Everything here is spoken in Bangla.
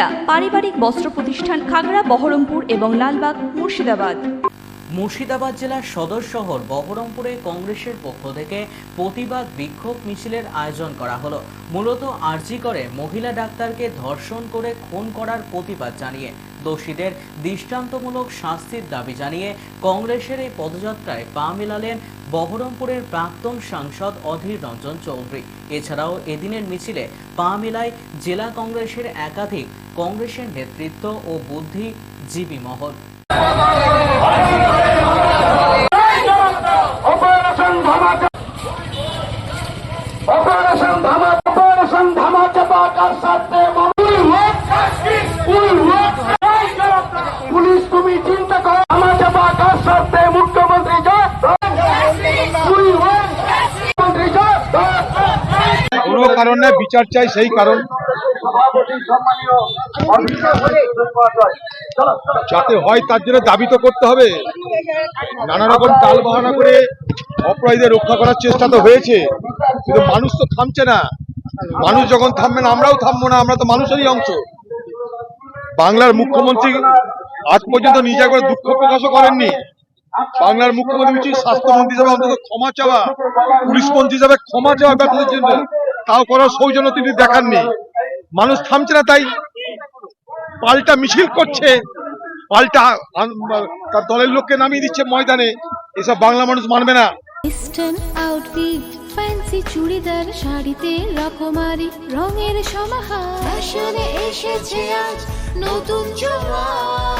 সুনিতা পারিবারিক বস্ত্র প্রতিষ্ঠান খাগড়া, বহরমপুর এবং লালবাগ, মুর্শিদাবাদ। মুর্শিদাবাদ জেলার সদর শহর বহরমপুরে কংগ্রেসের পক্ষ থেকে প্রতিবাদ বিক্ষোভ মিছিলের আয়োজন করা হলো। মূলত আর্জি করে মহিলা ডাক্তারকে ধর্ষণ করে খুন করার প্রতিবাদ জানিয়ে দোষীদের দৃষ্টান্তমূলক শাস্তির দাবি জানিয়ে কংগ্রেসের এই পদযাত্রায় পা মেলালেন বহরমপুরের প্রাক্তন সাংসদ অধীর রঞ্জন চৌধুরী। এছাড়াও এদিনের মিছিলে পা মেলায় জেলা কংগ্রেসের একাধিক কংগ্রেসের নেতৃত্ব ও বুদ্ধিজীবী মহল। অপারেশন ধামা অপারেশন ধামাচাপা কার সাথে পুলিশ তুমি চিন্তা করো সাথে মুখ্যমন্ত্রী কোনো কারণে বিচার চাই সেই কারণ। যাতে হয় তার জন্য দাবি তো করতে হবে। নানা রকম টাল বাহানা করে অপরাধীদের রক্ষা করার চেষ্টা তো হয়েছে। কিন্তু মানুষ তো থামছে না। মানুষ যখন থামবে না, আমরাও থামবো না, আমরা তো মানুষেরই অংশ। বাংলার মুখ্যমন্ত্রী আজ পর্যন্ত নিজে একবার দুঃখ প্রকাশও করেননি। বাংলার মুখ্যমন্ত্রী উচিত স্বাস্থ্যমন্ত্রী হিসাবে অন্তত ক্ষমা চাওয়া পুলিশ মন্ত্রী হিসাবে ক্ষমা চাওয়া ব্যর্থদের জন্য তাও করার সৌজন্য তিনি দেখাননি। মানুষ থামছে না তাই পাল্টা মিছিল করছে পাল্টা তার দলের লোককে নামিয়ে দিচ্ছে ময়দানে। এসব বাংলা মানুষ মানবে না। আউটফিট ফ্যান্সি চুড়িদার শাড়িতে রকমারি রঙের সমাহার। ফ্যাশনে এসেছে আজ নতুন সুনিতা